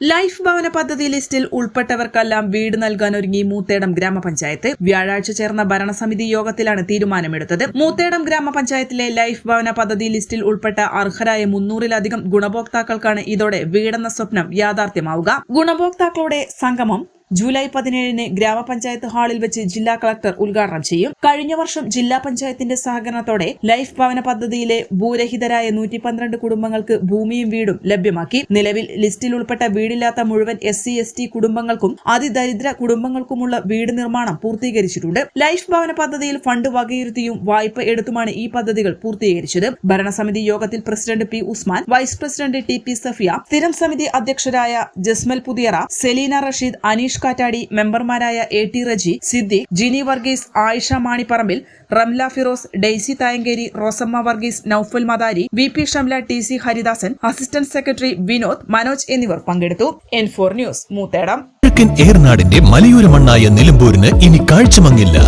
Life ഭവന പദ്ധതി ലിസ്റ്റിൽ ഉൾപ്പെട്ടവർക്കെല്ലാം വീട് നൽകാൻ ഒരുങ്ങി മൂത്തേടം ഗ്രാമപഞ്ചായത്ത്. വ്യാഴാഴ്ച ചേർന്ന ഭരണസമിതി യോഗത്തിലാണ് തീരുമാനമെടുത്തത്. മൂത്തേടം ഗ്രാമപഞ്ചായത്തിലെ ലൈഫ് ഭവന പദ്ധതി ലിസ്റ്റിൽ ഉൾപ്പെട്ട അർഹരായ മുന്നൂറിലധികം ഗുണഭോക്താക്കൾക്കാണ് ഇതോടെ വീടെന്ന സ്വപ്നം യാഥാർത്ഥ്യമാവുക. ഗുണഭോക്താക്കളുടെ സംഗമം ജൂലൈ പതിനേഴിന് ഗ്രാമപഞ്ചായത്ത് ഹാളിൽ വെച്ച് ജില്ലാ കളക്ടർ ഉദ്ഘാടനം ചെയ്യും. കഴിഞ്ഞ വർഷം ജില്ലാ പഞ്ചായത്തിന്റെ സഹകരണത്തോടെ ലൈഫ് ഭവന പദ്ധതിയിലെ ഭൂരഹിതരായ നൂറ്റി പന്ത്രണ്ട് കുടുംബങ്ങൾക്ക് ഭൂമിയും വീടും ലഭ്യമാക്കി. നിലവിൽ ലിസ്റ്റിൽ ഉൾപ്പെട്ട വീടില്ലാത്ത മുഴുവൻ എസ് സി എസ് ടി കുടുംബങ്ങൾക്കും അതിദരിദ്ര കുടുംബങ്ങൾക്കുമുള്ള വീട് നിർമ്മാണം പൂർത്തീകരിച്ചിട്ടുണ്ട്. ലൈഫ് ഭവന പദ്ധതിയിൽ ഫണ്ട് വകയിരുത്തിയും വായ്പ എടുത്തുമാണ് ഈ പദ്ധതികൾ പൂർത്തീകരിച്ചത്. ഭരണസമിതി യോഗത്തിൽ president P Usman vice president T P Safiya സ്ഥിരം സമിതി അധ്യക്ഷരായ ജസ്മൽ പുതിയറ സെലീന റഷീദ് അനീഷ് കാറ്റാടി മെമ്പർമാരായ A T Reji Siddique Jini Varghese Ayisha Manipparambil Ramla Firoz Daisy Thayankeri Rosamma Varghese Noufal Madari V P Shamla T C Haridasan assistant secretary Vinod Manoj എന്നിവർ പങ്കെടുത്തു. N four news Moothedam. കിഴക്കൻ ഏർനാടിന്റെ മലയോര മണ്ണായ നിലമ്പൂരിന് ഇനി കാഴ്ചമങ്ങില്ല.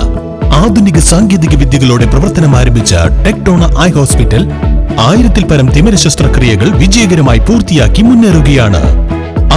ആധുനിക സാങ്കേതിക വിദ്യകളോടെ പ്രവർത്തനം ആരംഭിച്ച ടെക്ടോണ ഐ ഹോസ്പിറ്റൽ ആയിരത്തിൽ പരം തിമിര ശസ്ത്രക്രിയകൾ വിജയകരമായി പൂർത്തിയാക്കി മുന്നേറുകയാണ്.